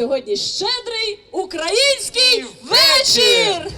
Сьогодні щедрий український вечір!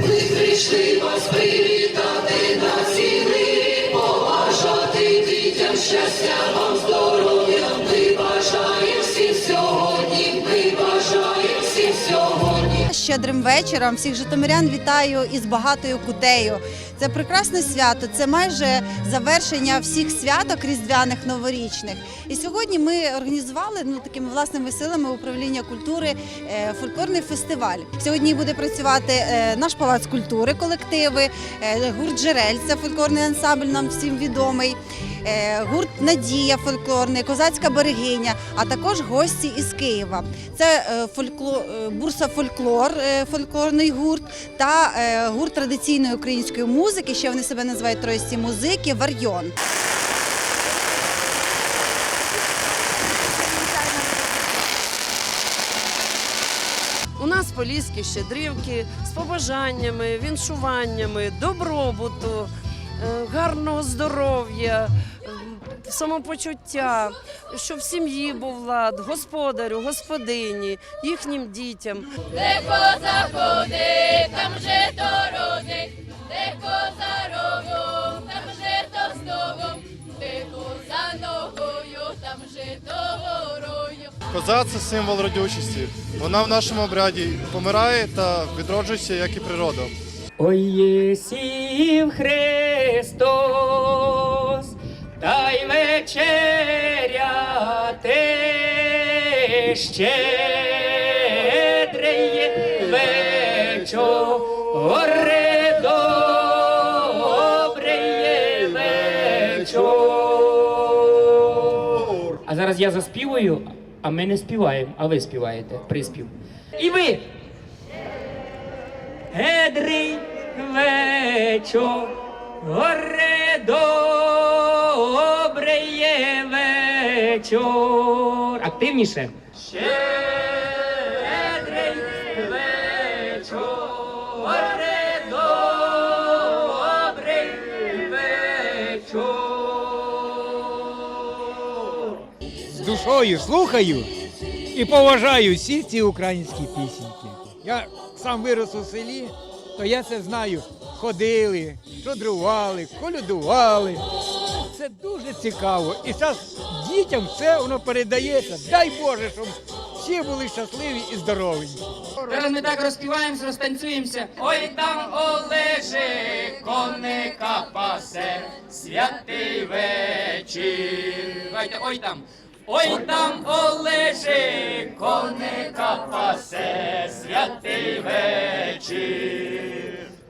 Ми прийшли вас привітати на цілі, побажати дітям щастя, вам здоров'я. Ми бажаємо всім сьогодні. Ми бажаємо всім сьогодні. Щедрим вечором всіх житомирян вітаю із багатою кутею. Це прекрасне свято, це майже завершення всіх святок різдвяних новорічних. І сьогодні ми організували ну такими власними силами управління культури е, фольклорний фестиваль. Сьогодні буде працювати е, наш палац культури, колективи, е, гурт Джерель, це фольклорний ансамбль, нам всім відомий. Гурт Надія фольклорний, козацька берегиня, а також гості із Києва. Це фолькло... е, бурса фольклор, фольклорний гурт та гурт традиційної української музики. Ще вони себе називають троїсті музики Варйон. У нас поліські щедрівки з побажаннями, віншуваннями, добробуту, е, гарного здоров'я, самопочуття, щоб в сім'ї був лад, господарю, господині, їхнім дітям. Де коза ходить, там же то родить, де коза рогом, там же то стогом, де коза ногою, там же то горою. Коза це символ родючості. Вона в нашому обряді помирає та відроджується, як і природа. Ой єсів Христос, та й вечеряти щедрий вечоре, вечор. А зараз я заспіваю, а ми не співаємо, а ви співаєте приспів. І ви. Едрий вечор, горе добрий є вечор. Активніше. Щедрий душою слухаю і поважаю всі ці українські пісеньки. Я сам вирос у селі, то я це знаю. Ходили, шодрували, колядували. Це дуже цікаво. І зараз дітям все воно передається. Дай Боже, щоб всі були щасливі і здорові. Зараз ми так розпіваємося, розтанцюємося. Ой там Олеже, коника пасе, святий вечір. Давайте, ой там. Ой там Олеже, коника пасе, святий вечір.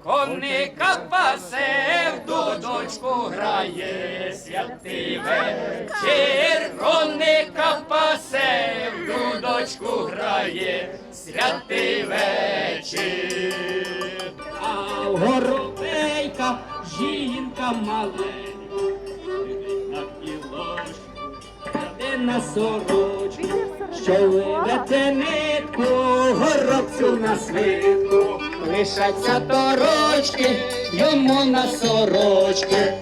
Коника пасе, в дудочку грає, святий вечір. Коника пасе, в дудочку грає, святий вечір. А горобейка, жінка маленька, на сорочку, що вивете нитку, горобцю на свитку, лишаться торочки, йому на сорочки,